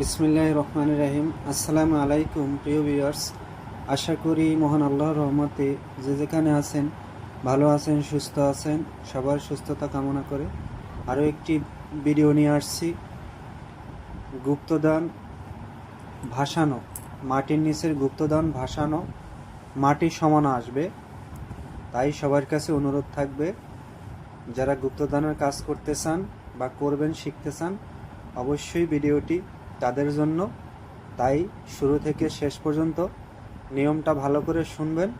বিসমিল্লাহ রহমান রাহিম। আসসালামু আলাইকুম, প্রিয় ভিউয়ার্স আশা করি মহান আল্লাহর রহমতে যে যেখানে আছেন, ভালো আছেন, সুস্থ আছেন, সবার সুস্থতা কামনা করে আরও একটি ভিডিও নিয়ে আসছি। গুপ্তদান ভাসানো, মাটির নিচের গুপ্তদান ভাসানো, মাটি সমান আসবে, তাই সবার কাছে অনুরোধ থাকবে, যারা গুপ্তদানের কাজ করতে চান বা করবেন, শিখতে চান, অবশ্যই ভিডিওটি তাদের জন্য। তাই শুরু থেকে শেষ পর্যন্ত নিয়মটা ভালো করে শুনবেন।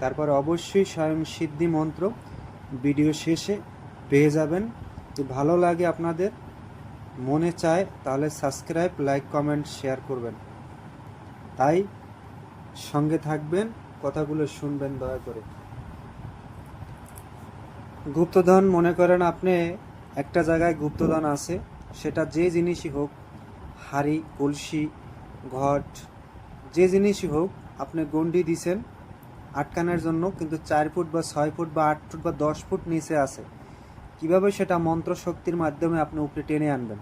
তারপর অবশ্যই স্বয়ং সিদ্ধি মন্ত্র ভিডিও শেষে পেয়ে যাবেন। ভালো লাগে আপনাদের, মনে চায়, তাহলে সাবস্ক্রাইব, লাইক, কমেন্ট, শেয়ার করবেন। তাই সঙ্গে থাকবেন, কথাগুলো শুনবেন দয়া করে। গুপ্তধন, মনে করেন আপনি একটা জায়গায় গুপ্তধন আছে, সেটা যে জিনিসই হোক হাড়ি, কলসি, ঘট, যে জিনিসই হোক আপনি গন্ডি দিছেন, আটকানোর জন্য কিন্তু চার ফুট বা ছয় ফুট বা আট ফুট বা দশ ফুট নিচে আছে। কীভাবে সেটা মন্ত্র শক্তির মাধ্যমে আপনি উপরে টেনে আনবেন?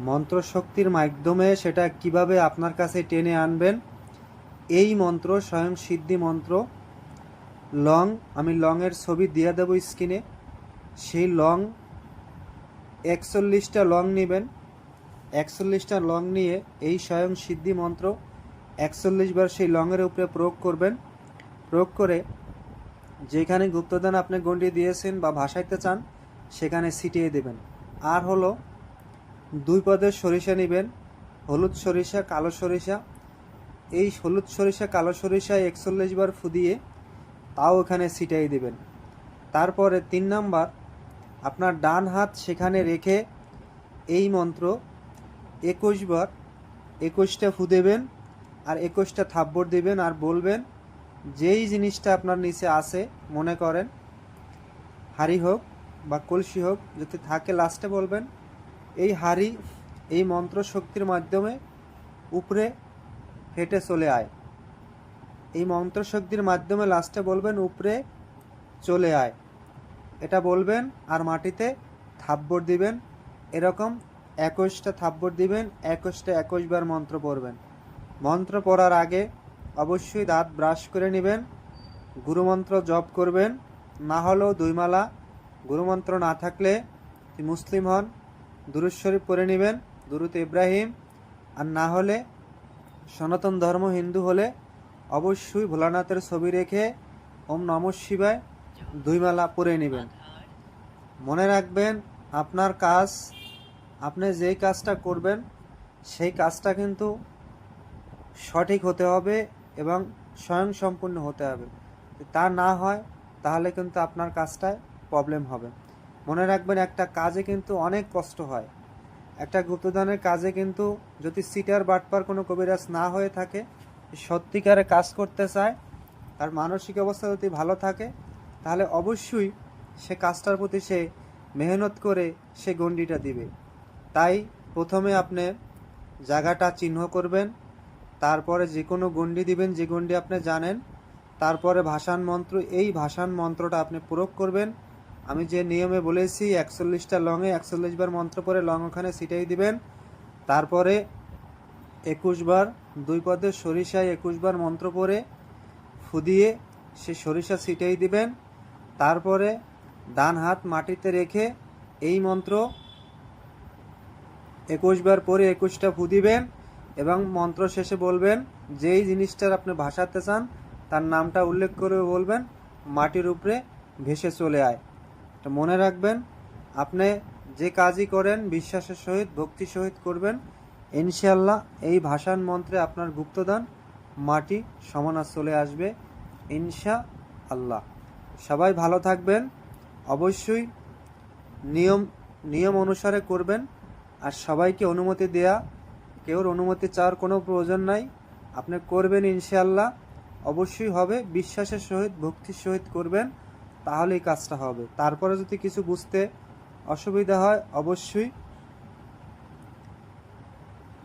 মন্ত্র শক্তির মাধ্যমে সেটা কীভাবে আপনার কাছে টেনে আনবেন? এই মন্ত্র স্বয়ং সিদ্ধি মন্ত্র। লং, আমি লংয়ের ছবি দিয়ে দেবো স্ক্রিনে। সেই লং, একচল্লিশটা লং নেবেন। একচল্লিশটা লং নিয়ে এই স্বয়ং সিদ্ধি মন্ত্র একচল্লিশ বার সেই লংয়ের উপরে প্রয়োগ করবেন। প্রয়োগ করে যেখানে গুপ্তদান আপনি গন্ডি দিয়েছেন বা ভাসাইতে চান, সেখানে ছিটিয়ে দেবেন। আর হলো, দুই পদের সরিষা নেবেন, হলুদ সরিষা, কালো সরিষা। এই হলুদ সরিষা, কালো সরিষা একচল্লিশ বার ফুদিয়ে তাও এখানে ছিটাই দেবেন। তারপরে তিন নাম্বার, আপনার ডান হাত সেখানে রেখে এই মন্ত্র একুশ বার একুশটা ফু দেবেন আর একুশটা থাপ্পড় দেবেন আর বলবেন, যেই জিনিসটা আপনার নিচে আছে, মনে করেন, হাড়ি হোক বা কলসি হোক, যদি থাকে লাস্টে বলবেন, এই হাড়ি, এই মন্ত্র শক্তির মাধ্যমে উপরে হেঁটে চলে আয়। এই মন্ত্র শক্তির মাধ্যমে লাস্টে বলবেন, উপরে চলে আয়। এটা বলবেন আর মাটিতে থাপ্পড় দিবেন, এরকম একুশটা থাপ্পড় দিবেন, একুশটা একুশ বার মন্ত্র পড়বেন। মন্ত্র পড়ার আগে অবশ্যই দাঁত ব্রাশ করে নেবেন, গুরুমন্ত্র জপ করবেন, না হলেও দুই মালা গুরুমন্ত্র না থাকলে মুসলিম হন, দুরুদ শরীফ পড়ে নেবেন দুরুত ইব্রাহিম। আর না হলে সনাতন ধর্ম হিন্দু হলে অবশ্যই ভোলানাথের ছবি রেখে ওম নম শিবায় দুই মালা পরে নেবেন। মনে রাখবেন, আপনার কাজ আপনি যেই কাজটা করবেন, সেই কাজটা কিন্তু সঠিক হতে হবে এবং স্বয়ং সম্পূর্ণ হতে হবে। তা না হয়, তাহলে কিন্তু আপনার কাজটায় প্রবলেম হবে। মনে রাখবেন, একটা কাজে কিন্তু অনেক কষ্ট হয়। একটা গুপ্তদানের কাজে কিন্তু যদি সিটার বাটপার কোনো কবিরাজ না হয়ে থাকে সত্যিকারে কাজ করতে চায়, তার মানসিক অবস্থা যদি ভালো থাকে, তাহলে অবশ্যই সে কাজটার প্রতি সে মেহনত করে সে গণ্ডিটা দিবে। তাই প্রথমে আপনি জায়গাটা চিহ্ন করবেন, তারপরে যে কোনো গণ্ডি দিবেন, যে গণ্ডি আপনি জানেন, তারপরে ভাষান মন্ত্র, এই ভাষান মন্ত্রটা আপনি প্রয়োগ করবেন। আমি যে নিয়মে বলেছি, একচল্লিশটা লংয়ে একচল্লিশ বার মন্ত্র পরে লং ওখানে ছিটাই দিবেন। তারপরে একুশ বার দুই পদে সরিষায় একুশ বার মন্ত্র পরে ফুদিয়ে সে সরিষা ছিটাই দিবেন। তারপরে ডান হাত মাটিতে রেখে এই মন্ত্র একুশ বার পরে একুশটা ফু দিবেন এবং মন্ত্র শেষে বলবেন, যেই জিনিসটার আপনি ভাসাতে চান, তার নামটা উল্লেখ করে বলবেন, মাটির উপরে ভেসে চলে আয়। তো মনে রাখবেন, আপনি যে কাজই করেন, বিশ্বাসের সহিত, ভক্তি সহিত করবেন ইনশাল্লাহ এই ভাষান মন্ত্রে আপনার গুপ্তদান, মাটি সমানা চলে আসবে ইনশা আল্লাহ সবাই ভালো থাকবেন, অবশ্যই নিয়ম নিয়ম অনুসারে করবেন আর সবাইকে অনুমতি দেয়া, কেউর অনুমতি চাওয়ার কোনো প্রয়োজন নাই। আপনি করবেন ইনশাআল্লাহ। অবশ্যই হবে, বিশ্বাসের সহিত, ভক্তির সহিত করবেন তাহলে এই কাজটা হবে। তারপরে যদি কিছু বুঝতে অসুবিধা হয়, অবশ্যই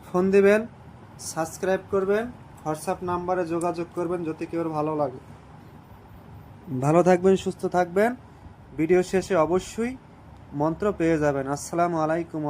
ফোন দিবেন, সাবস্ক্রাইব করবেন, হোয়াটসঅ্যাপ নাম্বারে যোগাযোগ করবেন যদি কেউ ভালো লাগে। ভালো থাকবেন, সুস্থ থাকবেন। ভিডিও শেষে অবশ্যই মন্ত্র পেয়ে যাবেন। আসসালামু আলাইকুম।